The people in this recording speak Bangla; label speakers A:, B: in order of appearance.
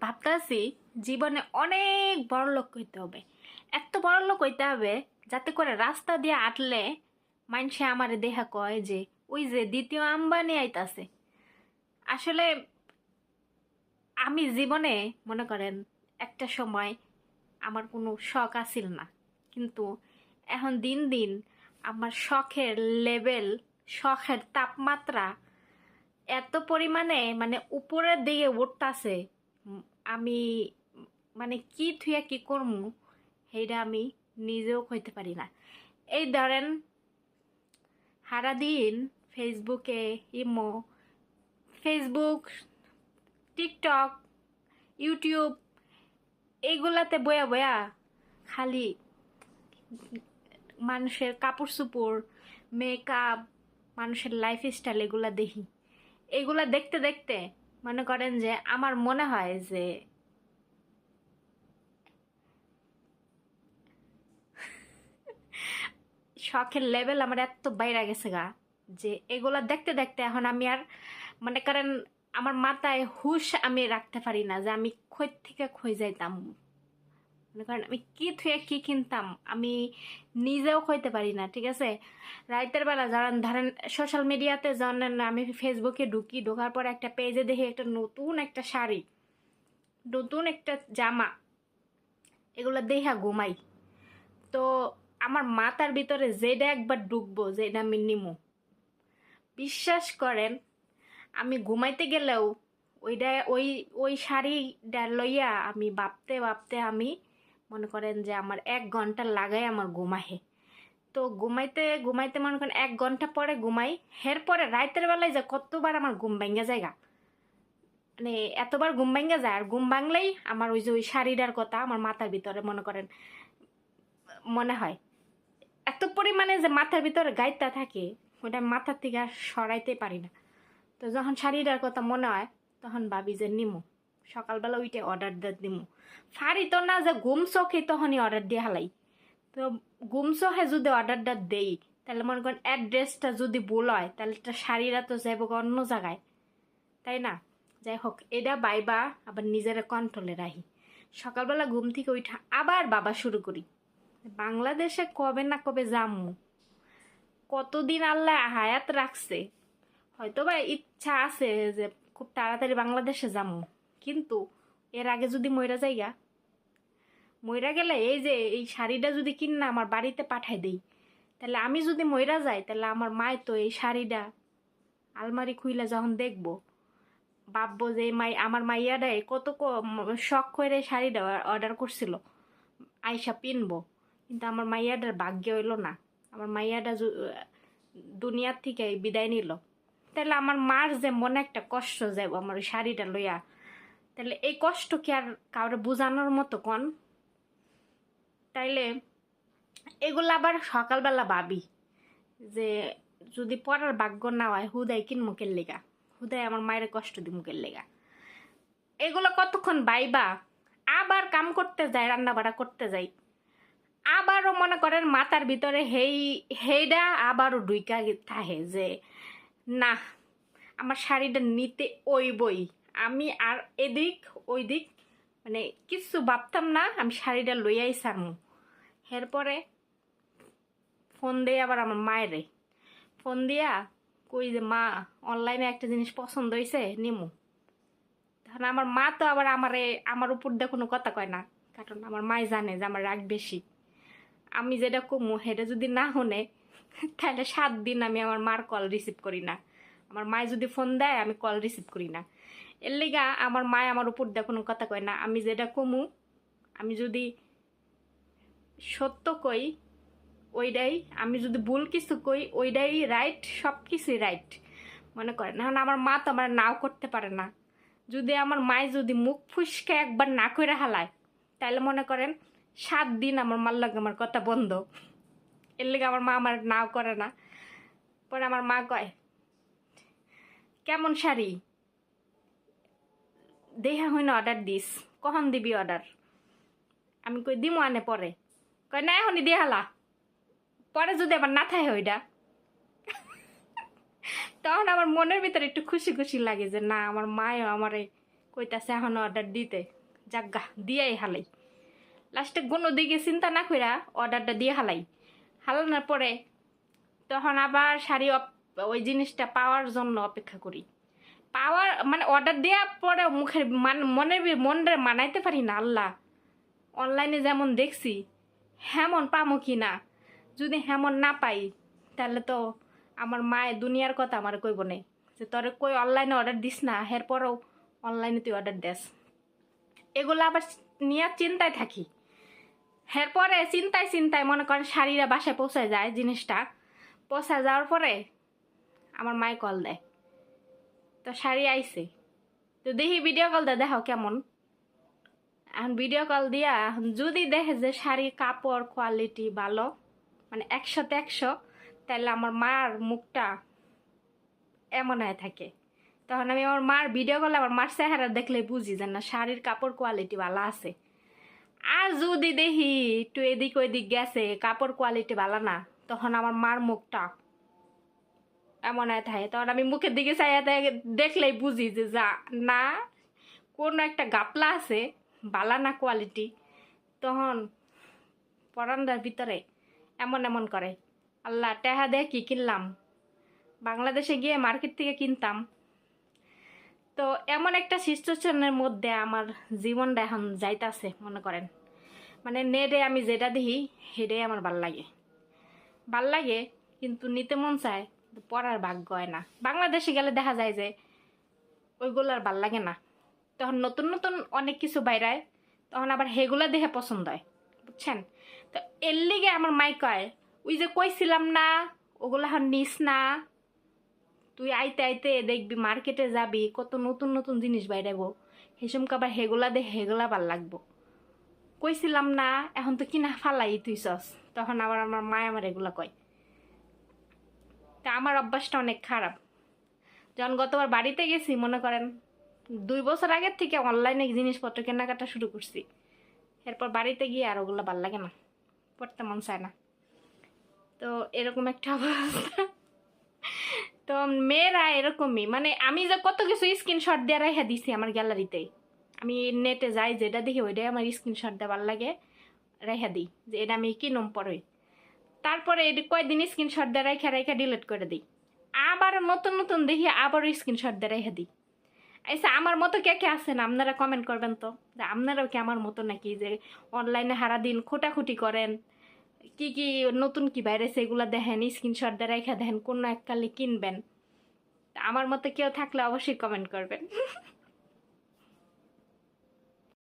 A: ভাবতাছি জীবনে অনেক বড় লোক হইতে হবে। এত বড় লোক হইতে হবে যাতে করে রাস্তা দিয়ে আটলে মানুষে আমার দেহা কয় যে, ওই যে দ্বিতীয় আম্বানি আইতাছে। আসলে আমি জীবনে মনে করেন একটা সময় আমার কোনো শখ আসিল না। কিন্তু এখন দিন দিন আমার শখের লেভেল, শখের তাপমাত্রা এত পরিমাণে মানে উপরের দিকে উঠতাছে। আমি মানে কি থুয়া কি করমু সেইটা আমি নিজেও কইতে পারি না। এই ধরেন, সারাদিন ফেসবুকে ইমো ফেসবুক টিকটক, ইউটিউব এইগুলাতে বয়া বয়া খালি মানুষের কাপড় চোপড় মেকআপ, মানুষের লাইফ স্টাইল এগুলা দেখি। এগুলা দেখতে দেখতে মনে করেন যে আমার মনে হয় যে শখের লেভেল আমার এত বাইরে গেছে গা, যে এগুলা দেখতে দেখতে এখন আমি আর মনে করেন আমার মাথায় হুশ আমি রাখতে পারি না যে আমি খই থেকে খই যাইতাম। মনে করেন, আমি কি থুয়ে কি কিনতাম, আমি নিজেও খইতে পারি না, ঠিক আছে? রাইতের বেলা যারা ধরেন সোশ্যাল মিডিয়াতে জানেন আমি ফেসবুকে ঢুকি, ঢোকার পর একটা পেজে দেখি একটা নতুন একটা শাড়ি, নতুন একটা জামা, এগুলো দেখা ঘুমাই। তো আমার মাথার ভিতরে যেটা একবার ঢুকবো যেটা আমি নিমু। বিশ্বাস করেন, আমি ঘুমাইতে গেলেও ওইটা ওই ওই শাড়িটা লইয়া আমি ভাবতে ভাবতে আমি মনে করেন যে আমার এক ঘণ্টা লাগাই আমার ঘুমাহে। তো ঘুমাইতে ঘুমাইতে মনে করেন এক ঘণ্টা পরে ঘুমাই হের পরে রাতের বেলায় যে কতবার আমার ঘুম ভাঙ্গা জায়গা মানে এতবার ঘুম ভাঙ্গা যায়, আর ঘুম ভাঙলেই আমার ওই যে ওই শাড়িটার কথা আমার মাথার ভিতরে মনে করেন, মনে হয়। এত পরিমাণে যে মাথার ভিতরে গাইতা থাকে ওটা মাথার থেকে আর সরাইতে পারি না। তো যখন শাড়িটার কথা মনে হয়, তখন ভাবি যে নিমু। সকালবেলা ওইটা অর্ডার দিয়ে দিমু। শাড়ি তো না যে ঘুম চোখে তখনই অর্ডার দিয়ে হালাই। তো ঘুম চোখে যদি অর্ডারটা দেই, তাহলে মনে করেন অ্যাড্রেসটা যদি ভুল হয়, তাহলে একটা শাড়িরা তো যাইব অন্য জায়গায়। তাই না? যাই হোক, এটা বাইবা আবার নিজের কন্ট্রোলে রাখি সকালবেলা ঘুম থেকে উঠা আবার বাবা শুরু করি। বাংলাদেশে কবে না কবে যামু। কতদিন আল্লাহ হায়াত রাখছে। হয়তো বা ইচ্ছা আছে যে খুব তাড়াতাড়ি বাংলাদেশে যামু। কিন্তু এর আগে যদি ময়রা যাইগা ময়রা গেলে এই যে এই শাড়িটা যদি কিনা আমার বাড়িতে পাঠাই দেই, তাহলে আমি যদি ময়রা যাই, তাহলে আমার মায় তো এই শাড়িটা আলমারি খুইলে যখন দেখব, ভাববো যে মাই, আমার মাইয়াটাই কত শখ করে শাড়িটা অর্ডার করছিল আয়সা পিনবো। কিন্তু আমার মাইয়াটার ভাগ্য হইল না। আমার মাইয়াটা দুনিয়ার থেকে বিদায় নিল। তাহলে আমার মার যে মনে একটা কষ্ট যাইব, আমার ওই শাড়িটা লইয়া তাহলে এই কষ্ট কি আর কাউরে বোঝানোর মতো কন? তাইলে এগুলো আবার সকালবেলা ভাবি যে যদি পড়ার ভাগ্য না হয় হুদাই কিন মুখের লেগা হুদায় আমার মায়ের কষ্ট দি মুখের লেগা। এগুলো কতক্ষণ বাইবা আবার কাম করতে যাই, রান্না বাড়া করতে যাই। আবারও মনে করেন মাথার ভিতরে হেই, হেইডা আবারও ডুইকা থাহে যে না আমার শাড়িটা নিতে ওই বই আমি আর এদিক ওই দিক মানে কিছু ভাবতাম না, আমি শাড়িটা লইয়াই সারমু। এরপরে ফোন দিয়ে আবার আমার মায়েরে। ফোন দিয়া কই যে, মা অনলাইনে একটা জিনিস পছন্দ হয়েছে নিমু। তখন আমার মা তো আবার আমারে, আমার উপর দিয়ে কোনো কথা কয় না, কারণ আমার মাই জানে যে আমার রাগ বেশি। আমি যেটা কমু, সেটা যদি না শুনে, তাহলে সাত দিন আমি আমার মার কল রিসিভ করি না। আমার মায় যদি ফোন দেয়, আমি কল রিসিভ করি না। এর লিগা আমার মায় আমার উপর দিয়ে কোনো কথা কয় না। আমি যেটা কমু, আমি যদি সত্য কই, ওইটাই। আমি যদি ভুল কিছু কই, ওইটাই রাইট সব কিছুই রাইট মনে করেন এখন আমার মা তো আমার নাও করতে পারে না। যদি আমার মায় যদি মুখ ফুসকে একবার না করে হালায় তাহলে মনে করেন সাত দিন আমার মার লাগে আমার কথা বন্ধ। এর লেগে আমার মা আমার নাও করে না। পরে আমার মা কয়, কেমন শাড়ি? দেহা হইন অর্ডার দিস। কখন দিবি অর্ডার আমি কই, দিমু আনে পরে। কয়, না, এখনই দিয়ে হালা পরে যদি আবার না থাকে ওইটা তখন আমার মনের ভিতরে একটু খুশি খুশি লাগে যে, না, আমার মায়ও আমারে কইতাছে এখন অর্ডার দিতে। যাজ্ঞা দিয়াই হালাই। লাস্টে কোনো দিকে চিন্তা না কইরা অর্ডারটা দিয়ে হালাই। হালানোর পরে তখন আবার শাড়ি ওই জিনিসটা পাওয়ার জন্য অপেক্ষা করি। পাওয়ার মানে অর্ডার দেওয়ার পরে মুখের মান, মনের মনের মানাইতে পারি না, আল্লাহ। অনলাইনে যেমন দেখছি, হেমন পামো কি না? যদি হেমন না পাই, তাহলে তো আমার মায়ের দুনিয়ার কথা আমার কইব নেই যে তোরে কই অনলাইনে অর্ডার দিস না এরপরেও অনলাইনে তুই অর্ডার দেস। এগুলো আবার নিয়ে চিন্তায় থাকি। এরপরে চিন্তায় চিন্তায় মনে করেন শাড়িরা বাসায় পৌঁছে যায় জিনিসটা। পৌঁছে যাওয়ার পরে আমার মায়ে কল দেয়। তো শাড়ি আইছে। তো দেখি ভিডিও কল দেয় দেখো কেমন। এখন ভিডিও কল দিয়া যদি দেখে যে শাড়ির কাপড় কোয়ালিটি ভালো মানে একশোতে একশো, তাহলে আমার মার মুখটা এমন হয়ে থাকে। তখন আমি আমার মার ভিডিও কলে আমার মার চেহারা দেখলে বুঝি যে না, শাড়ির কাপড় কোয়ালিটি ভালো আছে। আর যদি দেখি একটু এদিক ওইদিক গেছে, কাপড় কোয়ালিটি ভালো না, তখন আমার মার মুখটা এমন হয়ে থাকে। তখন আমি মুখের দিকে চাইয়া দেখে- দেখলেই বুঝি যে যা, না, কোনো একটা গাপলা আছে, বালা না কোয়ালিটি তখন পরান্দার ভিতরে এমন এমন করে, আল্লাহ, টেহা দিয়ে কি কিনলাম? বাংলাদেশে গিয়ে মার্কেট থেকে কিনতাম। তো এমন একটা সিচুয়েশনের মধ্যে আমার জীবনটা এখন যাইতাছে, মনে করেন। মানে নেটে আমি যেটা দেখি সেটাই আমার ভালো লাগে। ভালো লাগে, কিন্তু নিতে মন চায় পড়ার ভাগ্য হয় না। বাংলাদেশে গেলে দেখা যায় যে ওইগুলো আর ভালো লাগে না। তখন নতুন নতুন অনেক কিছু বাইরায়, তখন আবার সেগুলো দেখে পছন্দ হয়, বুঝছেন? তো এর লিগে আমার মাই কয়, ওই যে কইছিলাম না, ওগুলো এখন নিস না। তুই আইতে আইতে দেখবি মার্কেটে যাবি, কত নতুন নতুন জিনিস বাইরাবো হেসুমকে আবার হেগুলা দে হেগুলা ভালো লাগবো। কইছিলাম না, এখন তো কিনা ফালাই তুই সস তখন আবার আমার মায় আমার এগুলা কয় তা আমার অভ্যাসটা অনেক খারাপ। যখন গতবার বাড়িতে গেছি, মনে করেন দুই বছর আগের থেকে অনলাইনে জিনিসপত্র কেনাকাটা শুরু করছি। এরপর বাড়িতে গিয়ে আর ওগুলো ভালো লাগে না, পড়তে মন চায় না। তো এরকম একটা অবস্থা। তো মেয়েরা এরকমই মানে আমি যে কত কিছু স্ক্রিনশট দিয়ে রেখে দিছি আমার গ্যালারিতে আমি নেটে যাই যেটা দেখি ওইটাই আমার স্ক্রিনশট দেওয়ার লাগে, রেখে দিই যে এটা আমি কিনম পরে। তারপরে এটি কয়দিন স্ক্রিনশট দিয়ে রেখে রেখে ডিলিট করে দিই। আবার নতুন নতুন দেখি আবার স্ক্রিনশট দিয়ে রেখে দিই। আচ্ছা আমার মতো কে কে আছেন? আপনারা কমেন্ট করবেন তো। আপনারাও কি আমার মতো নাকি যে অনলাইনে সারাদিন খোটাখুটি করেন? কি কি নতুন কি বাইরে সেগুলো দেখেন স্ক্রিনশট দিয়ে রেখে দেখেন, কোন এককালে কিনবেন? আমার মতো কেউ থাকলে অবশ্যই কমেন্ট করবেন।